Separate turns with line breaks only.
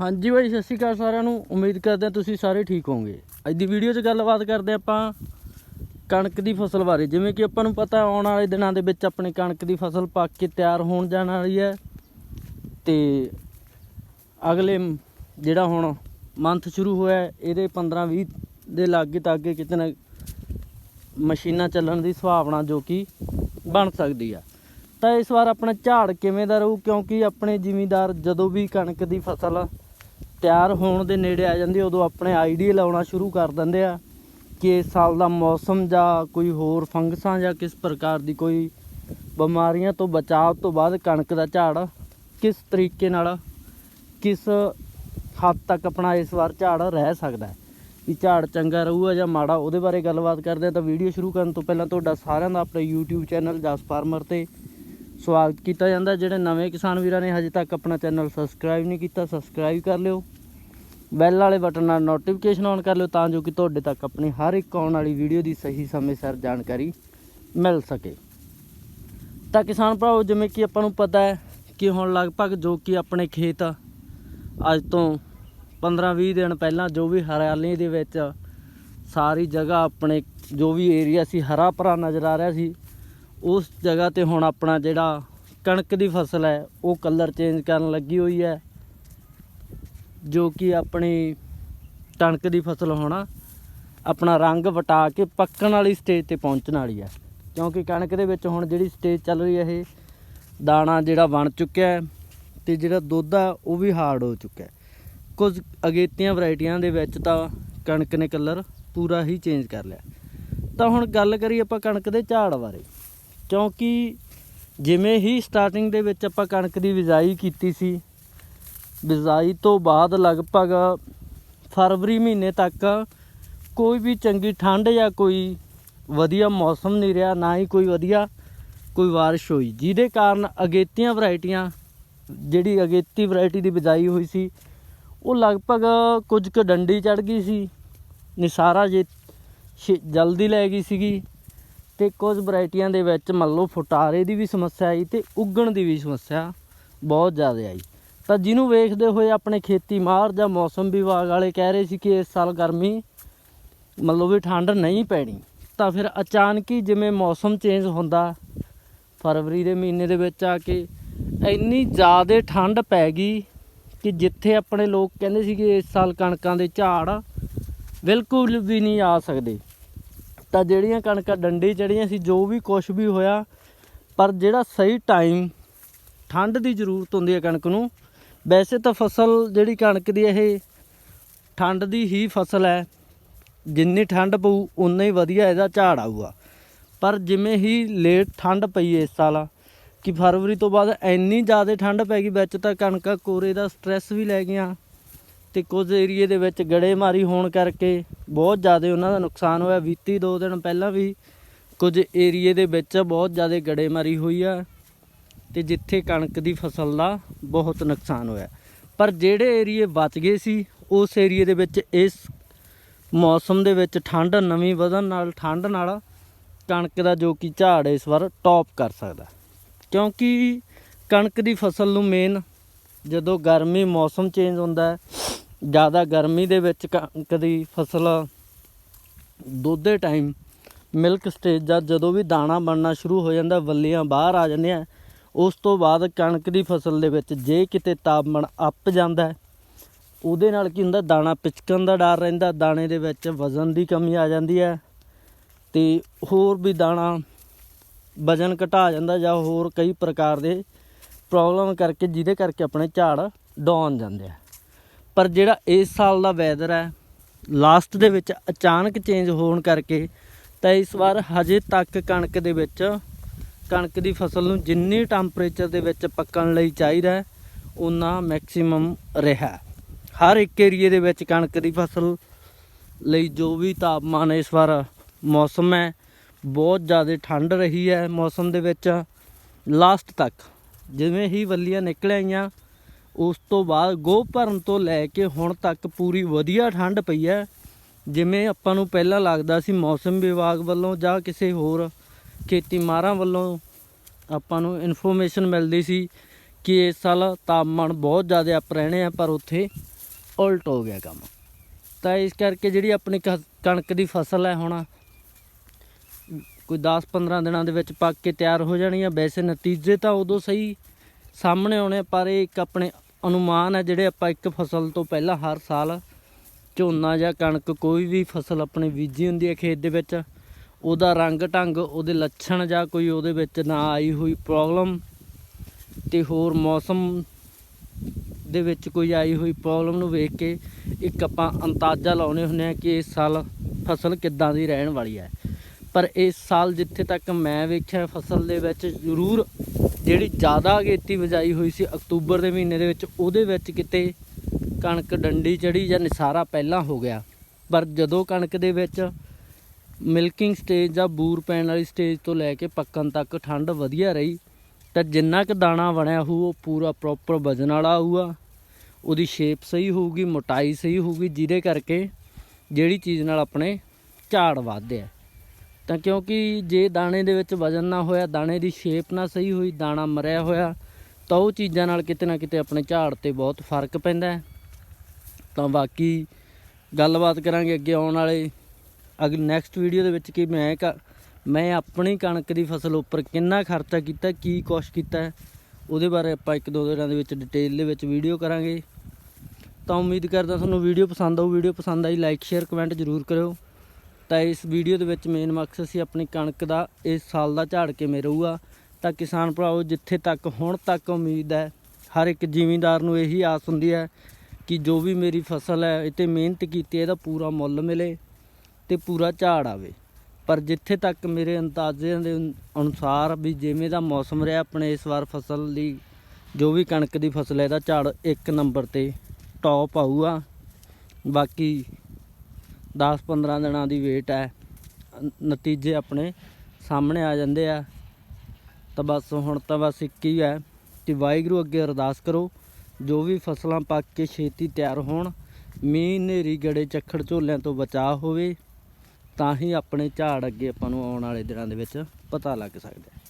ਹਾਂਜੀ ਬਾਈ ਸਤਿ ਸ਼੍ਰੀ ਅਕਾਲ ਸਾਰਿਆਂ ਨੂੰ। ਉਮੀਦ ਕਰਦੇ ਹਾਂ ਤੁਸੀਂ ਸਾਰੇ ਠੀਕ ਹੋਵੋਗੇ। ਅੱਜ ਦੀ ਵੀਡੀਓ 'ਚ ਗੱਲਬਾਤ ਕਰਦੇ ਹਾਂ ਆਪਾਂ ਕਣਕ ਦੀ ਫਸਲ ਬਾਰੇ। ਜਿਵੇਂ ਕਿ ਆਪਾਂ ਨੂੰ ਪਤਾ, ਆਉਣ ਵਾਲੇ ਦਿਨਾਂ ਦੇ ਵਿੱਚ ਆਪਣੀ ਕਣਕ ਦੀ ਫਸਲ ਪੱਕ ਕੇ ਤਿਆਰ ਹੋਣ ਜਾਣ ਵਾਲੀ ਹੈ। ਤੇ ਅਗਲੇ ਜਿਹੜਾ ਹੁਣ ਮੰਥ ਸ਼ੁਰੂ ਹੋਇਆ ਇਹਦੇ 15 20 ਦੇ ਲਾਗੇ ਤਾਗੇ ਕਿਤੇ ਨਾ ਮਸ਼ੀਨਾਂ ਚੱਲਣ ਦੀ ਸੰਭਾਵਨਾ ਜੋ ਕਿ ਬਣ ਸਕਦੀ ਆ। ਤਾਂ ਇਸ ਵਾਰ ਆਪਣਾ ਝਾੜ ਕਿਵੇਂ ਦਾ ਰਹੂ? ਕਿਉਂਕਿ ਆਪਣੇ ਜ਼ਿਮੀਂਦਾਰ ਜਦੋਂ ਵੀ ਕਣਕ ਦੀ ਫਸਲ ਤਿਆਰ ਹੋਣ ਦੇ ਨੇੜੇ ਆ ਜਾਂਦੀ ਉਦੋਂ ਆਪਣੇ ਆਈਡੀ ਲਾਉਣਾ ਸ਼ੁਰੂ ਕਰ ਦਿੰਦੇ ਆ ਕਿ ਇਸ ਸਾਲ ਦਾ ਮੌਸਮ ਜਾਂ ਕੋਈ ਹੋਰ ਫੰਗਸਾਂ ਜਾਂ ਕਿਸ ਪ੍ਰਕਾਰ ਦੀ ਕੋਈ ਬਿਮਾਰੀਆਂ ਤੋਂ ਬਚਾਅ ਤੋਂ ਬਾਅਦ ਕਣਕ ਦਾ ਝਾੜ ਕਿਸ ਤਰੀਕੇ ਨਾਲ ਕਿਸ ਹੱਦ ਤੱਕ ਆਪਣਾ ਇਸ ਵਾਰ ਝਾੜ ਰਹਿ ਸਕਦਾ ਹੈ। ਵੀ ਝਾੜ ਚੰਗਾ ਰਹੂਗਾ ਜਾਂ ਮਾੜਾ, ਉਹਦੇ ਬਾਰੇ ਗੱਲਬਾਤ ਕਰਦੇ ਹਾਂ ਤਾਂ ਵੀਡੀਓ ਸ਼ੁਰੂ ਕਰਨ ਤੋਂ ਪਹਿਲਾਂ ਤੁਹਾਡਾ ਸਾਰਿਆਂ ਦਾ ਆਪਣੇ YouTube ਚੈਨਲ ਜਸ ਫਾਰਮਰ ਤੇ ਸਵਾਗਤ ਕੀਤਾ ਜਾਂਦਾ, ਜਿਹੜੇ ਨਵੇਂ ਕਿਸਾਨ ਵੀਰਾਂ ਨੇ ਹਜੇ ਤੱਕ ਆਪਣਾ ਚੈਨਲ ਸਬਸਕ੍ਰਾਈਬ ਨਹੀਂ ਕੀਤਾ ਸਬਸਕ੍ਰਾਈਬ ਕਰ ਲਿਓ। ਬੈਲ ਵਾਲੇ ਬਟਨ ਨਾਲ ਨੋਟੀਫਿਕੇਸ਼ਨ ਔਨ ਕਰ ਲਿਓ ਤਾਂ ਜੋ ਕਿ ਤੁਹਾਡੇ ਤੱਕ ਆਪਣੀ ਹਰ ਇੱਕ ਆਉਣ ਵਾਲੀ ਵੀਡੀਓ ਦੀ ਸਹੀ ਸਮੇਂ ਸਿਰ ਜਾਣਕਾਰੀ ਮਿਲ ਸਕੇ। ਤਾਂ ਕਿਸਾਨ ਭਰਾਓ ਜਿਵੇਂ ਕਿ ਆਪਾਂ ਨੂੰ ਪਤਾ ਹੈ ਕਿ ਹੁਣ ਲਗਭਗ ਜੋ ਕਿ ਆਪਣੇ ਖੇਤ ਅੱਜ ਤੋਂ 15-20 ਦਿਨ ਪਹਿਲਾਂ ਜੋ ਵੀ ਹਰਿਆਲੀ ਦੇ ਵਿੱਚ ਸਾਰੀ ਜਗ੍ਹਾ ਆਪਣੇ ਜੋ ਵੀ ਏਰੀਆ ਸੀ, ਹਰਾ ਭਰਾ ਨਜ਼ਰ ਆ ਰਿਹਾ ਸੀ, ਉਸ ਜਗ੍ਹਾ ਤੇ ਹੁਣ ਆਪਣਾ ਜਿਹੜਾ ਕਣਕ ਦੀ ਫਸਲ ਹੈ, ਉਹ ਕਲਰ ਚੇਂਜ ਕਰਨ ਲੱਗੀ ਹੋਈ ਹੈ। ਜੋ ਕਿ ਆਪਣੀ ਕਣਕ ਦੀ ਫਸਲ ਹੋਣਾ, ਆਪਣਾ ਰੰਗ ਵਟਾ ਕੇ ਪੱਕਣ ਵਾਲੀ ਸਟੇਜ ਤੇ ਪਹੁੰਚਣ ਵਾਲੀ ਆ ਕਿਉਂਕਿ ਕਣਕ ਦੇ ਵਿੱਚ ਹੁਣ ਜਿਹੜੀ ਸਟੇਜ ਚੱਲ ਰਹੀ ਹੈ ਇਹ, ਦਾਣਾ ਜਿਹੜਾ ਬਣ ਚੁੱਕਿਆ ਹੈ ਤੇ ਜਿਹੜਾ ਦੁੱਧ ਆ, ਉਹ ਵੀ ਹਾਰਡ ਹੋ ਚੁੱਕਿਆ ਹੈ। ਕੁਝ ਅਗੇਤੀਆਂ ਵੈਰਾਈਟੀਆਂ ਦੇ ਵਿੱਚ ਤਾਂ ਕਣਕ ਨੇ ਕਲਰ ਪੂਰਾ ਹੀ ਚੇਂਜ ਕਰ ਲਿਆ। ਤਾਂ ਹੁਣ ਗੱਲ ਕਰੀਏ ਆਪਾਂ ਕਣਕ ਦੇ ਝਾੜ ਬਾਰੇ। ਕਿਉਂਕਿ ਜਿਵੇਂ ਹੀ ਸਟਾਰਟਿੰਗ ਦੇ ਵਿੱਚ ਆਪਾਂ ਕਣਕ ਦੀ ਬਿਜਾਈ ਕੀਤੀ ਸੀ ਬਿਜਾਈ ਤੋਂ ਬਾਅਦ ਲਗਭਗ ਫਰਵਰੀ ਮਹੀਨੇ ਤੱਕ ਕੋਈ ਵੀ ਚੰਗੀ ਠੰਡ ਜਾਂ ਕੋਈ ਵਧੀਆ ਮੌਸਮ ਨਹੀਂ ਰਿਹਾ, ਨਾ ਹੀ ਕੋਈ ਵਧੀਆ ਕੋਈ ਬਾਰਿਸ਼ ਹੋਈ, ਜਿਹਦੇ ਕਾਰਨ ਅਗੇਤੀਆਂ ਵੈਰਾਈਟੀਆਂ, ਜਿਹੜੀ ਅਗੇਤੀ ਵੈਰਾਈਟੀ ਦੀ ਬਿਜਾਈ ਹੋਈ ਸੀ, ਉਹ ਲਗਭਗ ਕੁਝ ਕੁ ਡੰਡੀ ਚੜ ਗਈ ਸੀ, ਨਿਸਾਰਾ ਜੇ ਛੇ- ਜਲਦੀ ਲੈ ਗਈ ਸੀਗੀ ਤੇ ਕੁਝ ਵੈਰਾਈਟੀਆਂ ਦੇ ਵਿੱਚ ਮੰਨ ਲਓ ਫੁਟਾਰੇ ਦੀ ਵੀ ਸਮੱਸਿਆ ਆਈ ਤੇ ਉੱਗਣ ਦੀ ਵੀ ਸਮੱਸਿਆ ਬਹੁਤ ਜ਼ਿਆਦਾ ਆਈ। ਤਾਂ ਜਿਹਨੂੰ ਵੇਖਦੇ ਹੋਏ ਆਪਣੇ ਖੇਤੀ ਮਾਹਰ ਜਾਂ ਮੌਸਮ ਵਿਭਾਗ ਵਾਲੇ ਕਹਿ ਰਹੇ ਸੀ ਕਿ ਇਸ ਸਾਲ ਗਰਮੀ ਮਤਲਬ ਵੀ ਠੰਡ ਨਹੀਂ ਪੈਣੀ, ਤਾਂ ਫਿਰ ਅਚਾਨਕ ਹੀ ਜਿਵੇਂ ਮੌਸਮ ਚੇਂਜ ਹੁੰਦਾ, ਫਰਵਰੀ ਦੇ ਮਹੀਨੇ ਦੇ ਵਿੱਚ ਆ ਕੇ ਇੰਨੀ ਜ਼ਿਆਦਾ ਠੰਡ ਪੈ ਗਈ ਕਿ ਜਿੱਥੇ ਆਪਣੇ ਲੋਕ ਕਹਿੰਦੇ ਸੀ ਕਿ ਇਸ ਸਾਲ ਕਣਕਾਂ ਦੇ ਝਾੜ ਬਿਲਕੁਲ ਵੀ ਨਹੀਂ ਆ ਸਕਦੇ, ਤਾਂ ਜਿਹੜੀਆਂ ਕਣਕਾਂ ਡੰਡੇ ਚੜੀਆਂ ਸੀ, ਜੋ ਵੀ ਕੁਝ ਵੀ ਹੋਇਆ, ਪਰ ਜਿਹੜਾ ਸਹੀ ਟਾਈਮ ਠੰਡ ਦੀ ਜ਼ਰੂਰਤ ਹੁੰਦੀ ਹੈ ਕਣਕ ਨੂੰ ਵੈਸੇ ਤਾਂ ਫਸਲ ਜਿਹੜੀ ਕਣਕ ਦੀ ਇਹ ਠੰਡ ਦੀ ਹੀ ਫਸਲ ਹੈ। ਜਿੰਨੀ ਠੰਡ ਪਊ ਉਨਾ ਹੀ ਵਧੀਆ ਇਹਦਾ ਝਾੜ ਆਊਗਾ। ਪਰ ਜਿਵੇਂ ਹੀ ਲੇਟ ਠੰਡ ਪਈ ਇਸ ਸਾਲ, ਕਿ ਫਰਵਰੀ ਤੋਂ ਬਾਅਦ ਇੰਨੀ ਜ਼ਿਆਦਾ ਠੰਡ ਪੈ ਗਈ, ਵਿੱਚ ਤਾਂ ਕਣਕਾਂ ਕੋਰੇ ਦਾ ਸਟ੍ਰੈਸ ਵੀ ਲੈ ਗਈਆਂ। ਤੇ ਕੁਝ ਏਰੀਏ ਦੇ ਵਿੱਚ ਗੜੇਮਾਰੀ ਹੋਣ ਕਰਕੇ ਬਹੁਤ ਜ਼ਿਆਦਾ ਉਹਨਾਂ ਦਾ ਨੁਕਸਾਨ ਹੋਇਆ। ਬੀਤੀ ਦੋ ਦਿਨ ਪਹਿਲਾਂ ਵੀ ਕੁਝ ਏਰੀਏ ਦੇ ਵਿੱਚ ਬਹੁਤ ਜ਼ਿਆਦਾ ਗੜੇਮਾਰੀ ਹੋਈ ਆ। ਤੇ ਜਿੱਥੇ ਕਣਕ ਦੀ ਫਸਲ ਦਾ ਬਹੁਤ ਨੁਕਸਾਨ ਹੋਇਆ। ਪਰ ਜਿਹੜੇ ਏਰੀਏ ਬਚ ਗਏ ਸੀ, ਉਸ ਏਰੀਏ ਦੇ ਵਿੱਚ ਇਸ ਮੌਸਮ ਦੇ ਵਿੱਚ ਠੰਡ, ਨਵੀਂ ਵਧਣ ਨਾਲ, ਠੰਡ ਨਾਲ ਕਣਕ ਦਾ ਜੋ ਕਿ ਝਾੜ ਇਸ ਵਾਰ ਟੌਪ ਕਰ ਸਕਦਾ। ਕਿਉਂਕਿ ਕਣਕ ਦੀ ਫਸਲ ਨੂੰ ਮੇਨ ਜਦੋਂ ਗਰਮੀ ਮੌਸਮ ਚੇਂਜ ਹੁੰਦਾ ਹੈ, ਜ਼ਿਆਦਾ ਗਰਮੀ ਦੇ ਵਿੱਚ ਕਣਕ ਦੀ ਫਸਲ ਦੁੱਧ ਟਾਈਮ ਮਿਲਕ ਸਟੇਜ ਜਾਂ ਜਦੋਂ ਵੀ ਦਾਣਾ ਬਣਨਾ ਸ਼ੁਰੂ ਹੋ ਜਾਂਦਾ, ਵੱਲੀਆਂ ਬਾਹਰ ਆ ਜਾਂਦੀਆਂ ਉਸ ਤੋਂ ਬਾਅਦ ਕਣਕ ਦੀ ਫਸਲ ਦੇ ਵਿੱਚ ਜੇ ਕਿਤੇ ਤਾਪਮਾਨ ਅੱਪ ਜਾਂਦਾ ਉਹਦੇ ਨਾਲ ਕੀ ਹੁੰਦਾ, ਦਾਣਾ ਪਿਚਕਣ ਦਾ ਡਰ ਰਹਿੰਦਾ, ਦਾਣੇ ਦੇ ਵਿੱਚ ਵਜ਼ਨ ਦੀ ਕਮੀ ਆ ਜਾਂਦੀ ਹੈ ਤੇ ਹੋਰ ਵੀ ਦਾਣਾ ਵਜ਼ਨ ਘਟਾ ਜਾਂਦਾ ਜਾਂ ਹੋਰ ਕਈ ਪ੍ਰਕਾਰ ਦੇ ਪ੍ਰੋਬਲਮ ਕਰਕੇ, ਜਿਹਦੇ ਕਰਕੇ ਆਪਣੇ ਝਾੜ ਡਾਊਨ ਜਾਂਦੇ ਆ। ਪਰ ਜਿਹੜਾ ਇਸ ਸਾਲ ਦਾ ਵੈਦਰ ਹੈ ਲਾਸਟ ਦੇ ਵਿੱਚ ਅਚਾਨਕ ਚੇਂਜ ਹੋਣ ਕਰਕੇ ਤਾਂ ਇਸ ਵਾਰ ਹਜੇ ਤੱਕ ਕਣਕ ਦੇ ਵਿੱਚ ਕਣਕ ਦੀ ਫਸਲ ਨੂੰ ਜਿੰਨੀ ਟੈਂਪਰੇਚਰ ਦੇ ਵਿੱਚ ਪੱਕਣ ਲਈ ਚਾਹੀਦਾ ਉਨਾ ਮੈਕਸਿਮਮ ਰਿਹਾ ਹਰ ਇੱਕ ਏਰੀਏ ਦੇ ਵਿੱਚ ਕਣਕ ਦੀ ਫਸਲ ਲਈ ਜੋ ਵੀ ਤਾਪਮਾਨ ਇਸ ਵਾਰ ਮੌਸਮ ਹੈ, ਬਹੁਤ ਜ਼ਿਆਦਾ ਠੰਡ ਰਹੀ ਹੈ ਮੌਸਮ ਦੇ ਵਿੱਚ। ਲਾਸਟ ਤੱਕ ਜਿਵੇਂ ਹੀ ਵੱਲੀਆਂ ਨਿਕਲ ਆਈਆਂ, ਉਸ ਤੋਂ ਬਾਅਦ ਗੋਹ ਭਰਨ ਤੋਂ ਲੈ ਕੇ ਹੁਣ ਤੱਕ ਪੂਰੀ ਵਧੀਆ ਠੰਡ ਪਈ ਹੈ। ਜਿਵੇਂ ਆਪਾਂ ਨੂੰ ਪਹਿਲਾਂ ਲੱਗਦਾ ਸੀ ਮੌਸਮ ਵਿਭਾਗ ਵੱਲੋਂ ਜਾਂ ਕਿਸੇ ਹੋਰ ਖੇਤੀ ਮਾਹਰਾਂ ਵੱਲੋਂ ਆਪਾਂ ਨੂੰ ਇਨਫੋਰਮੇਸ਼ਨ ਮਿਲਦੀ ਸੀ ਕਿ ਇਸ ਸਾਲ ਤਾਪਮਾਨ ਬਹੁਤ ਜ਼ਿਆਦਾ ਅਪ ਰਹਿਣੇ ਆ, ਪਰ ਉੱਥੇ ਉਲਟ ਹੋ ਗਿਆ ਕੰਮ। ਤਾਂ ਇਸ ਕਰਕੇ ਜਿਹੜੀ ਆਪਣੀ ਕ- ਕਣਕ ਦੀ ਫਸਲ ਹੈ ਹੁਣ, ਕੋਈ 10-15 ਦਿਨਾਂ ਦੇ ਵਿੱਚ ਪੱਕ ਕੇ ਤਿਆਰ ਹੋ ਜਾਣੀ ਆ। ਵੈਸੇ ਨਤੀਜੇ ਤਾਂ ਉਦੋਂ ਸਹੀ ਸਾਹਮਣੇ ਆਉਣੇ ਪਰ ਇਹ ਇੱਕ ਆਪਣੇ ਅਨੁਮਾਨ ਹੈ, ਜਿਹੜੇ ਆਪਾਂ ਇੱਕ ਫਸਲ ਤੋਂ ਪਹਿਲਾਂ ਹਰ ਸਾਲ ਝੋਨਾ ਜਾਂ ਕਣਕ ਕੋਈ ਵੀ ਫਸਲ ਆਪਣੇ ਬੀਜੀ ਹੁੰਦੀ ਹੈ ਖੇਤ ਦੇ ਵਿੱਚ ਉਹਦਾ ਰੰਗ ਢੰਗ, ਉਹਦੇ ਲੱਛਣ ਜਾਂ ਕੋਈ ਉਹਦੇ ਵਿੱਚ ਨਾ ਆਈ ਹੋਈ ਪ੍ਰੋਬਲਮ ਤੇ ਹੋਰ ਮੌਸਮ ਦੇ ਵਿੱਚ ਕੋਈ ਆਈ ਹੋਈ ਪ੍ਰੋਬਲਮ ਨੂੰ ਵੇਖ ਕੇ ਇੱਕ ਆਪਾਂ ਅੰਦਾਜ਼ਾ ਲਾਉਨੇ ਹੁੰਦੇ ਆ ਕਿ ਇਸ ਸਾਲ ਫਸਲ ਕਿੱਦਾਂ ਦੀ ਰਹਿਣ ਵਾਲੀ ਹੈ। ਪਰ ਇਸ ਸਾਲ ਜਿੱਥੇ ਤੱਕ ਮੈਂ ਵੇਖਿਆ ਫਸਲ ਦੇ ਵਿੱਚ ਜ਼ਰੂਰ ਜਿਹੜੀ ਜ਼ਿਆਦਾ ਅਗੇਤੀ ਵਜਾਈ ਹੋਈ ਸੀ ਅਕਤੂਬਰ ਦੇ ਮਹੀਨੇ ਦੇ ਵਿੱਚ, ਉਹਦੇ ਵਿੱਚ ਕਿਤੇ ਕਣਕ, ਡੰਡੀ, ਚੜੀ ਜਾਂ ਨਿਸਾਰਾ ਪਹਿਲਾਂ ਹੋ ਗਿਆ। ਪਰ ਜਦੋਂ ਕਣਕ ਦੇ ਵਿੱਚ ਮਿਲਕਿੰਗ ਸਟੇਜ ਜਾਂ ਬੂਰ ਪੈਣ ਵਾਲੀ ਸਟੇਜ ਤੋਂ ਲੈ ਕੇ ਪੱਕਣ ਤੱਕ ਠੰਡ ਵਧੀਆ ਰਹੀ। ਤਾਂ ਜਿੰਨਾ ਕੁ ਦਾਣਾ ਬਣਿਆ ਹੋਊ, ਉਹ ਪੂਰਾ ਪ੍ਰੋਪਰ ਵਜਨ ਵਾਲਾ ਹੋਊਗਾ। ਉਹਦੀ ਸ਼ੇਪ ਸਹੀ ਹੋਊਗੀ, ਮੋਟਾਈ ਸਹੀ ਹੋਊਗੀ, ਜਿਹਦੇ ਕਰਕੇ ਜਿਹੜੀ ਚੀਜ਼ ਨਾਲ ਆਪਣੇ ਝਾੜ ਵੱਧਦੇ ਆ। ਤਾਂ ਕਿਉਂਕਿ ਜੇ ਦਾਣੇ ਦੇ ਵਿੱਚ ਵਜਨ ਨਾ ਹੋਇਆ, ਦਾਣੇ ਦੀ ਸ਼ੇਪ ਨਾ ਸਹੀ ਹੋਈ, ਦਾਣਾ ਮਰਿਆ ਹੋਇਆ, ਤਾਂ ਉਹ ਚੀਜ਼ਾਂ ਨਾਲ ਕਿਤੇ ਨਾ ਕਿਤੇ ਆਪਣੇ ਝਾੜ ਤੇ ਬਹੁਤ ਫ਼ਰਕ ਪੈਂਦਾ ਤਾਂ ਬਾਕੀ ਗੱਲਬਾਤ ਕਰਾਂਗੇ ਅੱਗੇ ਆਉਣ ਵਾਲੇ ਅਗਲੀ ਨੈਕਸਟ ਵੀਡੀਓ ਦੇ ਵਿੱਚ ਕਿ ਮੈਂ ਕ- ਮੈਂ ਆਪਣੀ ਕਣਕ ਦੀ ਫਸਲ ਉੱਪਰ ਕਿੰਨਾ ਖਰਚਾ ਕੀਤਾ, ਕੀ ਕੁਛ ਕੀਤਾ, ਉਹਦੇ ਬਾਰੇ ਆਪਾਂ ਇੱਕ ਦੋ ਦਿਨਾਂ ਦੇ ਵਿੱਚ ਡਿਟੇਲ ਦੇ ਵਿੱਚ ਵੀਡੀਓ ਕਰਾਂਗੇ। ਤਾਂ ਉਮੀਦ ਕਰਦਾ ਤੁਹਾਨੂੰ ਵੀਡੀਓ ਪਸੰਦ ਆਊ ਵੀਡੀਓ ਪਸੰਦ ਆਈ ਲਾਈਕ ਸ਼ੇਅਰ ਕਮੈਂਟ ਜ਼ਰੂਰ ਕਰਿਓ। ਤਾਂ ਇਸ ਵੀਡੀਓ ਦੇ ਵਿੱਚ ਮੇਨ ਮਕਸਦ ਸੀ ਆਪਣੀ ਕਣਕ ਦਾ, ਇਸ ਸਾਲ ਦਾ ਝਾੜ ਕਿਵੇਂ ਰਹੂਗਾ। ਤਾਂ ਕਿਸਾਨ ਭਰਾਓ ਜਿੱਥੇ ਤੱਕ ਹੁਣ ਤੱਕ ਉਮੀਦ ਹੈ, ਹਰ ਇੱਕ ਜ਼ਿਮੀਂਦਾਰ ਨੂੰ ਇਹੀ ਆਸ ਹੁੰਦੀ ਹੈ ਕਿ ਜੋ ਵੀ ਮੇਰੀ ਫਸਲ ਹੈ ਇਹ 'ਤੇ ਮਿਹਨਤ ਕੀਤੀ ਇਹਦਾ ਪੂਰਾ ਮੁੱਲ ਮਿਲੇ। ਤੇ ਪੂਰਾ ਝਾੜ ਆਵੇ। ਪਰ ਜਿੱਥੇ ਤੱਕ ਮੇਰੇ ਅੰਦਾਜ਼ਿਆਂ ਦੇ ਅਨੁਸਾਰ ਵੀ ਜਿਵੇਂ ਦਾ ਮੌਸਮ ਰਿਹਾ ਆਪਣੇ ਇਸ ਵਾਰ ਫਸਲ ਦੀ, ਜੋ ਵੀ ਕਣਕ ਦੀ ਫਸਲ ਹੈ, ਇਹਦਾ ਝਾੜ ਇੱਕ ਨੰਬਰ ਤੇ ਟੌਪ ਆਊਗਾ। ਬਾਕੀ 10-15 ਦਿਨਾਂ ਦੀ ਵੇਟ ਹੈ। ਨਤੀਜੇ ਆਪਣੇ ਸਾਹਮਣੇ ਆ ਜਾਂਦੇ ਆ। ਤਾਂ ਬਸ ਹੁਣ ਤਾਂ ਬਸ ਇੱਕ ਹੀ ਹੈ ਕਿ ਵਾਹਿਗੁਰੂ ਅੱਗੇ ਅਰਦਾਸ ਕਰੋ, ਜੋ ਵੀ ਫਸਲਾਂ ਪੱਕ ਕੇ ਛੇਤੀ ਤਿਆਰ ਹੋਣ, ਮੀਂਹ, ਹਨੇਰੀ ਗੜੇ ਚੱਖੜ ਝੋਲਿਆਂ ਤੋਂ ਬਚਾਅ ਹੋਵੇ। ਤਾਂ ਹੀ ਆਪਣੇ ਝਾੜ ਅੱਗੇ ਆਪਾਂ ਨੂੰ ਆਉਣ ਵਾਲੇ ਦਿਨਾਂ ਦੇ ਵਿੱਚ ਪਤਾ ਲੱਗ ਸਕਦਾ